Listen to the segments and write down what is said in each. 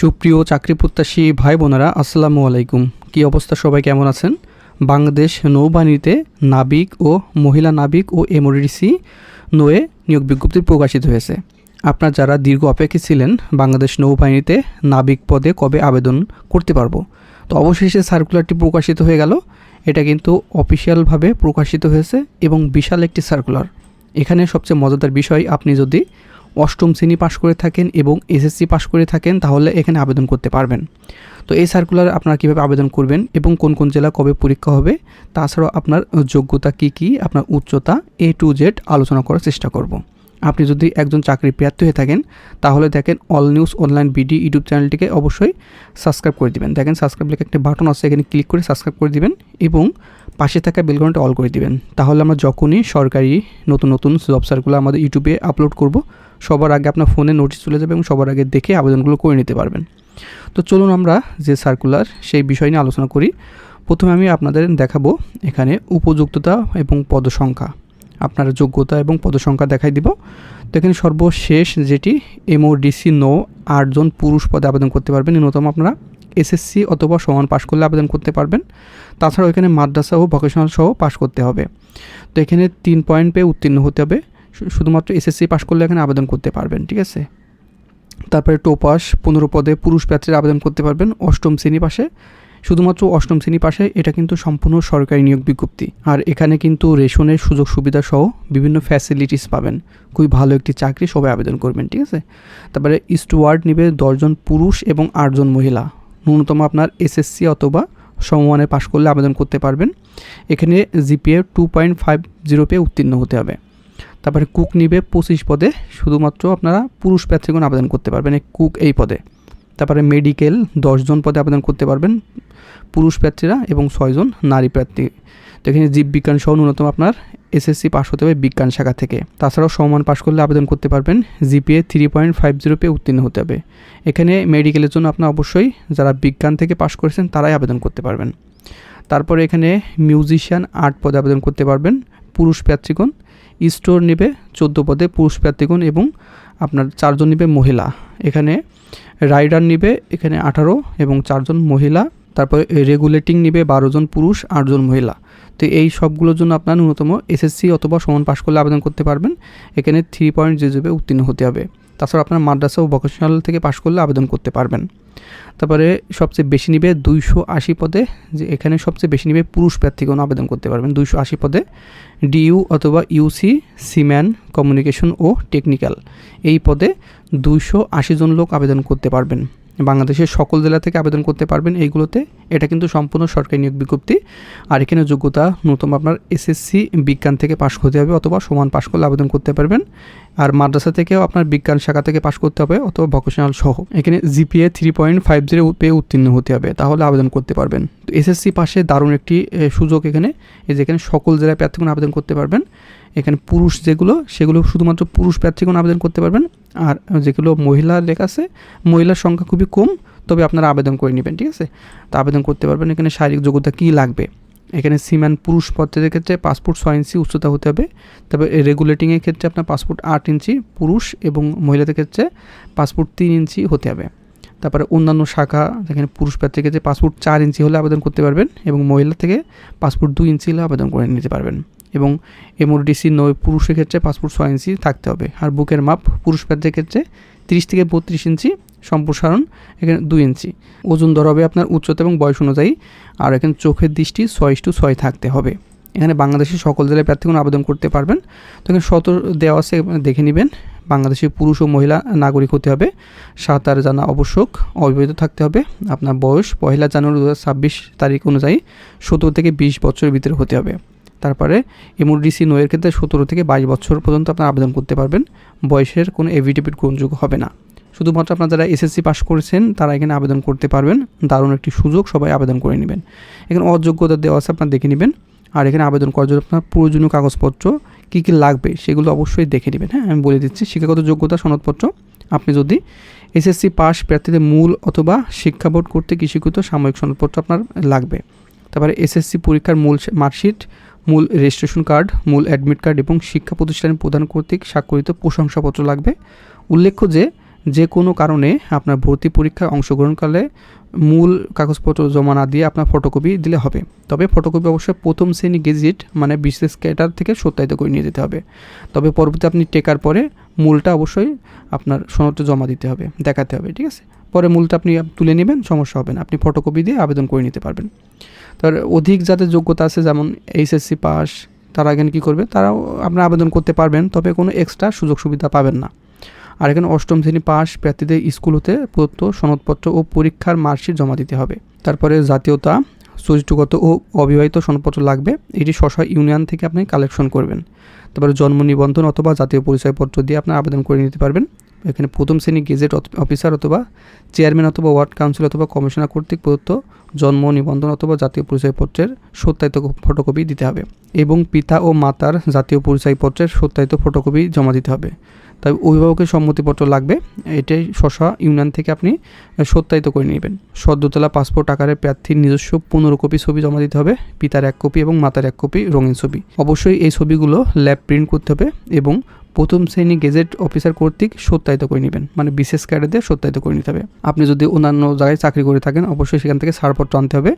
সুপ্রিয় চাকরি প্রত্যাশী ভাই বোনেরা আসসালামু আলাইকুম। কী অবস্থা? সবাই কেমন আছেন? বাংলাদেশ নৌবাহিনীতে নাবিক ও মহিলা নাবিক ও এমআরডিসি নয়ে নিয়োগ বিজ্ঞপ্তি প্রকাশিত হয়েছে। আপনার যারা দীর্ঘ অপেক্ষা ছিলেন বাংলাদেশ নৌবাহিনীতে নাবিক পদে কবে আবেদন করতে পারব? তো অবশেষে সার্কুলারটি প্রকাশিত হয়ে গেল। এটা কিন্তু অফিসিয়ালভাবে প্রকাশিত হয়েছে এবং বিশাল একটি সার্কুলার। এখানে সবচেয়ে মজাদার বিষয়, আপনি যদি অষ্টম শ্রেণি পাশ করে থাকেন এবং এসএসসি পাশ করে থাকেন, তাহলে এখানে আবেদন করতে পারবেন। তো এই সার্কুলার আপনারা কীভাবে আবেদন করবেন এবং কোন কোন জেলা কবে পরীক্ষা হবে, তাছাড়াও আপনার যোগ্যতা কী কী, আপনার উচ্চতা এ টু জেড আলোচনা করার চেষ্টা করব। আপনি যদি একজন চাকরি প্রার্থী হয়ে থাকেন, তাহলে দেখেন all news online BD YouTube চ্যানেলটিকে অবশ্যই সাবস্ক্রাইব করে দিবেন। দেখেন সাবস্ক্রাইব লেখা একটা বাটন আছে, এখানে ক্লিক করে সাবস্ক্রাইব করে দিবেন এবং পাশে থাকা বেলঘন্টা অল করে দিবেন। তাহলে আমরা যখনই সরকারি নতুন নতুন জব সার্কুলার আমাদের ইউটিউবে আপলোড করব সবার আগে আপনার ফোনে নোটিশ চলে যাবে এবং সবার আগে দেখে আবেদনগুলো করে নিতে পারবেন। তো চলুন আমরা যে সার্কুলার সেই বিষয় নিয়ে আলোচনা করি। প্রথমে আমি আপনাদের দেখাবো এখানে উপযুক্ততা এবং পদসংখ্যা। আপনার যোগ্যতা এবং পদসংখ্যা দেখাই দিব। তো এখানে সর্বশেষ যেটি এমওডিসি নো আটজন পুরুষ পদে আবেদন করতে পারবেন। ন্যূনতম আপনারা এসএসসি অথবা সমান পাশ করলে আবেদন করতে পারবেন। তাছাড়াও এখানে মাদ্রাসা ও ভোকেশনাল সহ পাশ করতে হবে। তো এখানে তিন পয়েন্ট পেয়ে উত্তীর্ণ হতে হবে। শুধুমাত্র এসএসসি পাশ করলে এখানে আবেদন করতে পারবেন, ঠিক আছে? তারপরে টোপাস পনেরো পদে পুরুষ প্রার্থীরা আবেদন করতে পারবেন অষ্টম শ্রেণি পাশে। শুধুমাত্র অষ্টম শ্রেণি পাশে এটা কিন্তু সম্পূর্ণ সরকারি নিয়োগ বিজ্ঞপ্তি। আর এখানে কিন্তু রেশনের সুযোগ সুবিধা সহ বিভিন্ন ফ্যাসিলিটিস পাবেন। খুবই ভালো একটি চাকরি, সবাই আবেদন করবেন, ঠিক আছে? তারপরে স্টুয়ার্ড নিবে দশজন পুরুষ এবং আটজন মহিলা। ন্যূনতম আপনার এসএসসি অথবা সমমানে পাশ করলে আবেদন করতে পারবেন। এখানে GPA two point five zero পেয়ে উত্তীর্ণ হতে হবে। তারপরে কুক নিবে পঁচিশ পদে, শুধুমাত্র আপনারা পুরুষ প্রার্থীগণ আবেদন করতে পারবেন কুক এই পদে। তারপরে মেডিকেল দশজন পদে আবেদন করতে পারবেন পুরুষ প্রার্থীরা এবং ছয়জন নারী প্রার্থী তো এখানে জীববিজ্ঞান সহ ন্যূনতম আপনার এসএসসি পাস হতে হবে বিজ্ঞান শাখা থেকে। তাছাড়াও সমান পাশ করলে আবেদন করতে পারবেন GPA three point five zero পেয়ে উত্তীর্ণ হতে হবে। এখানে মেডিকেলের জন্য আপনার অবশ্যই যারা বিজ্ঞান থেকে পাশ করেছেন তারাই আবেদন করতে পারবেন। তারপরে এখানে মিউজিশিয়ান আর্ট পদে আবেদন করতে পারবেন, পুরুষ প্রার্থীগণ স্টোর নেবে চোদ্দ পদে পুরুষ প্রার্থীগণ এবং আপনার চারজন নেবে মহিলা। এখানে রাইডার নেবে, এখানে আঠারো এবং চারজন মহিলা। তারপরে রেগুলেটিং নিবে বারো জন পুরুষ আটজন মহিলা। তো এই সবগুলোর জন্য আপনার ন্যূনতম এসএসসি অথবা সমান পাশ করলে আবেদন করতে পারবেন। এখানে থ্রি পয়েন্ট জিরোবে উত্তীর্ণ হতে হবে। তাছাড়া আপনার মাদ্রাসা ও ভোকেশনাল থেকে পাশ করলে আবেদন করতে পারবেন। তারপরে সবচেয়ে বেশি নিবে দুইশো আশি পদে, যে এখানে সবচেয়ে বেশি নিবে পুরুষ প্রার্থীগণ আবেদন করতে পারবেন দুইশো আশি পদে। ডিইউ অথবা ইউসি সিম্যান, কমিউনিকেশন ও টেকনিক্যাল, এই পদে দুইশো আশি জন লোক আবেদন করতে পারবেন। বাংলাদেশের সকল জেলা থেকে আবেদন করতে পারবেন এইগুলোতে। এটা কিন্তু সম্পূর্ণ সরকারি নিয়োগ বিজ্ঞপ্তি। আর এখানে যোগ্যতা নতুন আপনার এসএসসি বিজ্ঞান থেকে পাশ করতে হবে অথবা সমান পাশ করলে আবেদন করতে পারবেন। আর মাদ্রাসা থেকেও আপনার বিজ্ঞান শাখা থেকে পাশ করতে হবে অথবা ভোকেশনাল সহ। এখানে GPA three point five zero পেয়ে উত্তীর্ণ হতে হবে, তাহলে আবেদন করতে পারবেন। তো এসএসসি পাশে দারুণ একটি সুযোগ এখানে, এই যে এখানে সকল জেলায় প্রার্থীগণ আবেদন করতে পারবেন। এখানে পুরুষ যেগুলো, সেগুলো শুধুমাত্র পুরুষ প্রার্থীগণ আবেদন করতে পারবেন। আর যেগুলো মহিলা লেখা আছে, মহিলার সংখ্যা খুবই কম, তবে আপনারা আবেদন করে নেবেন, ঠিক আছে? তো আবেদন করতে পারবেন, এখানে শারীরিক যোগ্যতা কী লাগবে? এখানে সিম্যান পুরুষ পত্রের ক্ষেত্রে পাসপোর্ট ছয় ইঞ্চি উচ্চতা হতে হবে। তবে রেগুলেটিংয়ের ক্ষেত্রে আপনার পাসপোর্ট আট ইঞ্চি পুরুষ এবং মহিলাদের ক্ষেত্রে পাসপোর্ট তিন ইঞ্চি হতে হবে। তারপরে অন্যান্য শাখা, যেখানে পুরুষ প্রার্থীর ক্ষেত্রে পাসপোর্ট চার ইঞ্চি হলে আবেদন করতে পারবেন এবং মহিলা থেকে পাসপোর্ট দুই ইঞ্চি হলে আবেদন করে নিতে পারবেন। এবং এমওডিসি নয় পুরুষের ক্ষেত্রে পাসপোর্ট ছয় ইঞ্চি থাকতে হবে। আর বুকের মাপ পুরুষ প্রার্থীর ক্ষেত্রে তিরিশ থেকে বত্রিশ ইঞ্চি, সম্প্রসারণ এখানে দুই ইঞ্চি। ওজন ধরা হবে আপনার উচ্চতা এবং বয়স অনুযায়ী। আর এখানে চোখের দৃষ্টি ছয় টু ছয় থাকতে হবে। এখানে বাংলাদেশের সকল জেলায় প্রার্থীগণ আবেদন করতে পারবেন। তো এখানে সতর দেওয়া আছে দেখে নেবেন। বাংলাদেশি পুরুষ ও মহিলা নাগরিক হতে হবে। সাঁতার জানা আবশ্যক, অবিবাহিত থাকতে হবে। আপনার বয়স পয়লা জানুয়ারি দু তারিখ অনুযায়ী সতেরো থেকে বিশ বছরের ভিতরে হতে হবে। তারপরে এমওডিসি নোয়ের ক্ষেত্রে সতেরো থেকে বাইশ বছর পর্যন্ত আপনারা আবেদন করতে পারবেন। বয়সের কোনো এভিডেভিট গ্রহণযোগ্য হবে না। শুধুমাত্র আপনার যারা এসএসসি পাস করেছেন, তারা এখানে আবেদন করতে পারবেন। দারুণ একটি সুযোগ, সবাই আবেদন করে নেবেন। এখানে অযোগ্যতা দেওয়া আছে, আপনার দেখে নেবেন। আর এখানে আবেদন করার জন্য আপনার প্রয়োজনীয় কাগজপত্র কী কী লাগবে সেগুলো অবশ্যই দেখে নেবেন। হ্যাঁ আমি বলে দিচ্ছি, শিক্ষাগত যোগ্যতা সনদপত্র। আপনি যদি এসএসসি পাস প্রার্থীদের মূল অথবা শিক্ষা বোর্ড করতে কৃষিকৃত সাময়িক সনদপত্র আপনার লাগবে। তারপরে এসএসসি পরীক্ষার মূল মার্কশিট মূল রেজিস্ট্রেশন কার্ড মূল অ্যাডমিট কার্ড এবং শিক্ষা প্রতিষ্ঠানের প্রদান কর্তৃক স্বাক্ষরিত প্রশংসাপত্র লাগবে। উল্লেখ্য যে যে কোনো কারণে আপনার ভর্তি পরীক্ষায় অংশগ্রহণকালে মূল কাগজপত্র জমা না দিয়ে আপনার ফটোকপি দিলে হবে। তবে ফটোকপি অবশ্যই প্রথম শ্রেণি গেজেট মানে বিশেষ ক্যাটার থেকে সত্যায়িত করে নিয়ে যেতে হবে। তবে পরবর্তী আপনি টেকার পরে মূলটা অবশ্যই আপনার সনদটা জমা দিতে হবে, দেখাতে হবে, ঠিক আছে? পরে মূলটা আপনি তুলে নেবেন, সমস্যা হবে না। আপনি ফটোকপি দিয়ে আবেদন করে নিতে পারবেন। তার অধিক যাদের যোগ্যতা আছে, যেমন এইচএসসি পাস তারা এখানে কী করবে? তারাও আপনার আবেদন করতে পারবেন, তবে কোনো এক্সট্রা সুযোগ সুবিধা পাবেন না। আর এখানে অষ্টম শ্রেণি পাস প্রার্থীদের স্কুল হতে প্রদত্ত সনদপত্র ও পরীক্ষার মার্কশিট জমা দিতে হবে। তারপরে জাতীয়তা চরিত্রগত ও অবিবাহিত সনদপত্র লাগবে। এটি স্ব ইউনিয়ন থেকে আপনি কালেকশন করবেন। তারপরে জন্ম নিবন্ধন অথবা জাতীয় পরিচয়পত্র দিয়ে আপনার আবেদন করে নিতে পারবেন। এখানে প্রথম শ্রেণি গেজেট অফিসার অথবা চেয়ারম্যান অথবা ওয়ার্ড কাউন্সিল অথবা কমিশনার কর্তৃক প্রদত্ত জন্ম নিবন্ধন অথবা জাতীয় পরিচয়পত্রের সত্যায়িত ফটোকপি দিতে হবে এবং পিতা ও মাতার জাতীয় পরিচয়পত্রের সত্যায়িত ফটোকপি জমা দিতে হবে। তাই অভিভাবকের সম্মতিপত্র লাগবে। এটাই শশা ইউনিয়ন থেকে আপনি সত্যায়িত করে নেবেন। সদ্যতলা পাসপোর্ট আকারে প্রার্থীর নিজস্ব পনেরো কপি ছবি জমা দিতে হবে, পিতার এক কপি এবং মাতার এক কপি রঙিন ছবি। অবশ্যই এই ছবিগুলো ল্যাব প্রিন্ট করতে হবে এবং প্রথম শ্রেণি গেজেট অফিসার কর্তৃক সত্যায়িত করে নেবেন। মানে বিশেষ দিয়ে সত্যায়িত করে নিতে হবে। আপনি যদি অন্যান্য জায়গায় চাকরি করে থাকেন, অবশ্যই সেখান থেকে ছাড়পত্র আনতে হবে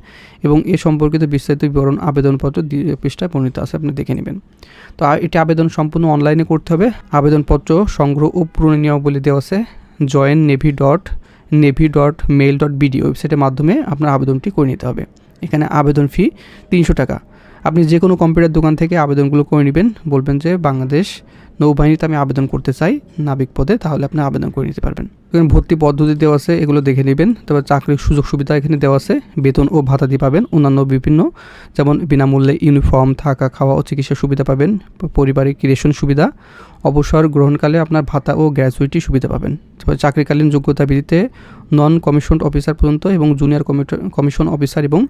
এবং এ সম্পর্কিত বিস্তারিত বিবরণ, আবেদনপত্র পৃষ্ঠায় পরিণত আছে, আপনি দেখে নেবেন। তো এটি আবেদন সম্পূর্ণ অনলাইনে করতে হবে। আবেদনপত্র সংগ্রহ ও পূরণ নিয়মাবলী দেওয়া আছে। Join navy dot navy dot mail dot BD ওয়েবসাইটের মাধ্যমে আপনার আবেদনটি করে নিতে হবে। এখানে আবেদন ফি তিনশো টাকা। আপনি যে কোনো কম্পিউটার দোকান থেকে আবেদনগুলো করে নেবেন। বলবেন যে, বাংলাদেশ নৌবাহিনীতে আমি আবেদন করতে চাই নাবিক পদে, তাহলে আপনি আবেদন করে নিতে পারবেন। এখানে ভর্তি পদ্ধতি দেওয়া আছে, এগুলো দেখে নেবেন। তারপর চাকরির সুযোগ সুবিধা এখানে দেওয়া আছে। বেতন ও ভাতা দিয়ে পাবেন। অন্যান্য বিভিন্ন, যেমন বিনামূল্যে ইউনিফর্ম থাকা, খাওয়া ও চিকিৎসা সুবিধা পাবেন। পারিবারিক রেশন সুবিধা, অবসর গ্রহণকালে আপনার ভাতা ও গ্র্যাজুইটি সুবিধা পাবেন। তারপর চাকরিকালীন যোগ্যতা ভিত্তিতে নন কমিশন অফিসার পর্যন্ত এবং জুনিয়র কমিশন অফিসার এবং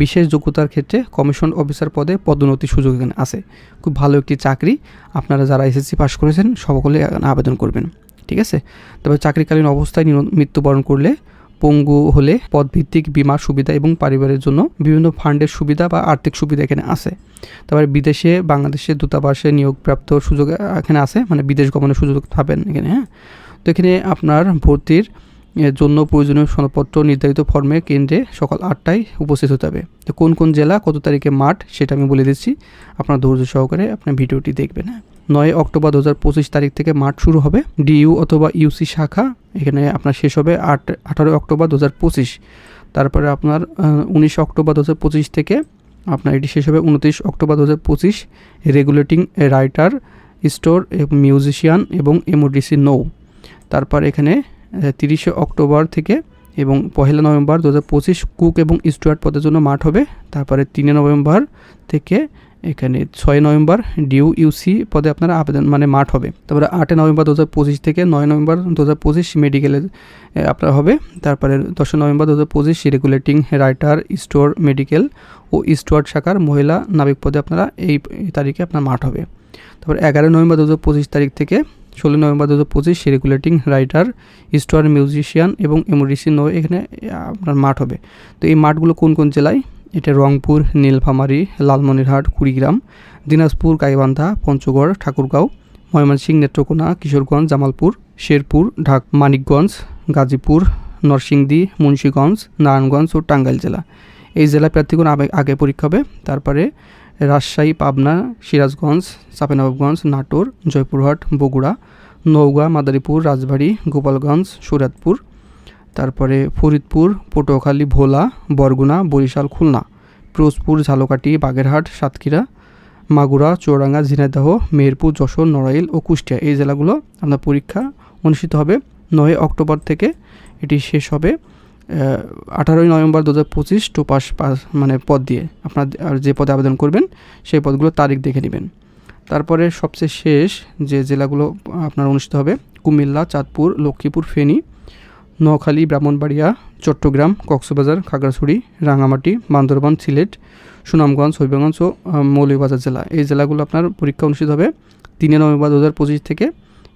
বিশেষ যোগ্যতার ক্ষেত্রে কমিশন অফিসার পদে পদোন্নতি সুযোগ এখানে আছে। খুব ভালো একটি চাকরি। আপনারা যারা এসএসসি পাস করেছেন, সকলে আবেদন করবেন। ঠিক আছে? তবে চাকরিকালীন অবস্থায় মৃত্যুবরণ করলে পঙ্গু হলে পদভিত্তিক বিমা সুবিধা এবং পরিবারের জন্য বিভিন্ন ফান্ডের সুবিধা বা আর্থিক সুবিধা এখানে আছে। তারপরে বিদেশে বাংলাদেশের দূতাবাসে নিয়োগপ্রাপ্ত সুযোগ এখানে আছে মানে বিদেশ গমনের সুযোগ পাবেন এখানে হ্যাঁ? তো এখানে আপনার ভর্তির জন্য প্রয়োজনীয় সনদপত্র নির্ধারিত ফর্মে কেন্দ্রে সকাল আটটায় উপস্থিত হতে হবে। তো কোন কোন জেলা, কত তারিখে মাঠ, সেটা আমি বলে দিচ্ছি। আপনার ধৈর্য সহকারে আপনার ভিডিওটি দেখবেন হ্যাঁ? নয় অক্টোবর দু হাজার পঁচিশ তারিখ থেকে মাঠ শুরু হবে। ডিইউ অথবা ইউসি শাখা এখানে আপনার শেষ হবে আট, আঠারোই অক্টোবর দু পঁচিশ। তারপরে আপনার উনিশ অক্টোবর দু হাজার পঁচিশ থেকে আপনার এটি শেষ হবে উনত্রিশ অক্টোবর দু পঁচিশ। রেগুলেটিং রাইটার, স্টোর মিউজিশিয়ান, এবং এমওডিসি নৌ। তারপর এখানে তিরিশে অক্টোবর থেকে এবং পহেলা নভেম্বর দু হাজার পঁচিশ কুক এবং স্টুয়ার্ট পদের জন্য মাঠ হবে। তারপরে তিনে নভেম্বর থেকে এখানে ছয় নভেম্বর ডিউ ইউসি পদে আপনারা আবেদন মানে মাঠ হবে। তারপরে আটই নভেম্বর দু হাজার পঁচিশ থেকে নয় নভেম্বর দু হাজার পঁচিশ মেডিকেলে আপনার হবে। তারপরে দশই নভেম্বর দু হাজার পঁচিশ রেগুলেটিং রাইটার স্টোর মেডিকেল ও স্টোয়ার্ড শাখার মহিলা নাবিক পদে আপনারা এই তারিখে আপনার মাঠ হবে। তারপরে এগারোই নভেম্বর দু হাজার পঁচিশ তারিখ থেকে ষোলো নভেম্বর দু হাজার পঁচিশ রেগুলেটিং রাইটার স্টোয়ার মিউজিশিয়ান এবং এমোডিসি নো এখানে আপনার মাঠ হবে। তো এই মাঠগুলো কোন কোন জেলায়? এটা রংপুর, নীলফামারী, লালমনিরহাট, কুড়িগ্রাম, দিনাজপুর, গাইবান্ধা, পঞ্চগড়, ঠাকুরগাঁও, ময়মনসিংহ, নেত্রকোনা, কিশোরগঞ্জ, জামালপুর, শেরপুর, ঢাক, মানিকগঞ্জ, গাজীপুর, নরসিংদী, মুন্সীগঞ্জ, নারায়ণগঞ্জ ও টাঙ্গাইল জেলা। এই জেলা প্রার্থীগুলো আগে পরীক্ষা হবে। তারপরে রাজশাহী, পাবনা, সিরাজগঞ্জ চাপেনবাবগঞ্জ নাটোর, জয়পুরহাট, বগুড়া, নওগাঁ, মাদারীপুর, রাজবাড়ী, গোপালগঞ্জ সুরাতপুর তারপরে ফরিদপুর, পটুয়াখালী, ভোলা, বরগুনা, বরিশাল, খুলনা, পিরোজপুর, ঝালকাঠি, বাগেরহাট, সাতক্ষীরা, মাগুরা চৌরাঙ্গা ঝিনাইদহ, মেহেরপুর, যশোর, নড়াইল ও কুষ্টিয়া। এই জেলাগুলো আপনার পরীক্ষা অনুষ্ঠিত হবে নয় অক্টোবর থেকে। এটি শেষ হবে আঠারোই নভেম্বর দু হাজার পঁচিশ টু পাস পাস মানে পদ দিয়ে। আপনার যে পদে আবেদন করবেন, সেই পদগুলো তারিখ দেখে নেবেন। তারপরে সবচেয়ে শেষ যে জেলাগুলো আপনার অনুষ্ঠিত হবে, কুমিল্লা, চাঁদপুর, লক্ষ্মীপুর, ফেনী নোয়াখালী, ব্রাহ্মণবাড়িয়া, চট্টগ্রাম, কক্সবাজার, খাগড়াছড়ি রাঙামাটি বান্দরবান, সিলেট, সুনামগঞ্জ, হবিগঞ্জ ও মৌলভীবাজার জেলা। এই জেলাগুলো আপনার পরীক্ষা অনুষ্ঠিত হবে তিনে নভেম্বর দু হাজার পঁচিশ থেকে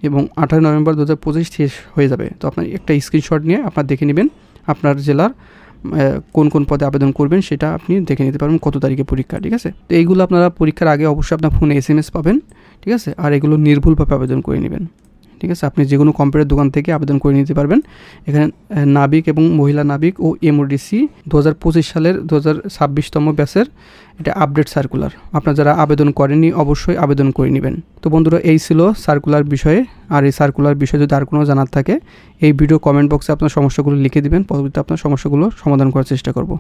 এবং আঠারো নভেম্বর দু হাজার পঁচিশ শেষ হয়ে যাবে। তো আপনার একটা স্ক্রিনশট নিয়ে আপনার দেখে নেবেন আপনার জেলার কোন কোন পদে আবেদন করবেন সেটা আপনি দেখে নিতে পারবেন কত তারিখে পরীক্ষা, ঠিক আছে? তো এইগুলো আপনারা পরীক্ষার আগে অবশ্যই আপনার ফোনে এস পাবেন, ঠিক আছে? আর এগুলো নির্ভুলভাবে আবেদন করে নেবেন। ঠিক আছে? আপনি যে কোনো কম্পিউটার দোকান থেকে আবেদন করে নিতে পারবেন। এখানে নাবিক এবং মহিলা নাবিক ও এমওডিসি দু হাজার পঁচিশ সালের দু হাজার ছাব্বিশতম ব্যাচের এটা আপডেট সার্কুলার আপনারা যারা আবেদন করেননি, অবশ্যই আবেদন করে নেবেন। তো বন্ধুরা, এই ছিল সার্কুলার বিষয়ে। আর এই সার্কুলার বিষয়ে যদি আর কোনো জানার থাকে, এই ভিডিও কমেন্ট বক্সে আপনার সমস্যাগুলো লিখে দিবেন। পরবর্তীতে আপনার সমস্যাগুলো সমাধান করার চেষ্টা করব।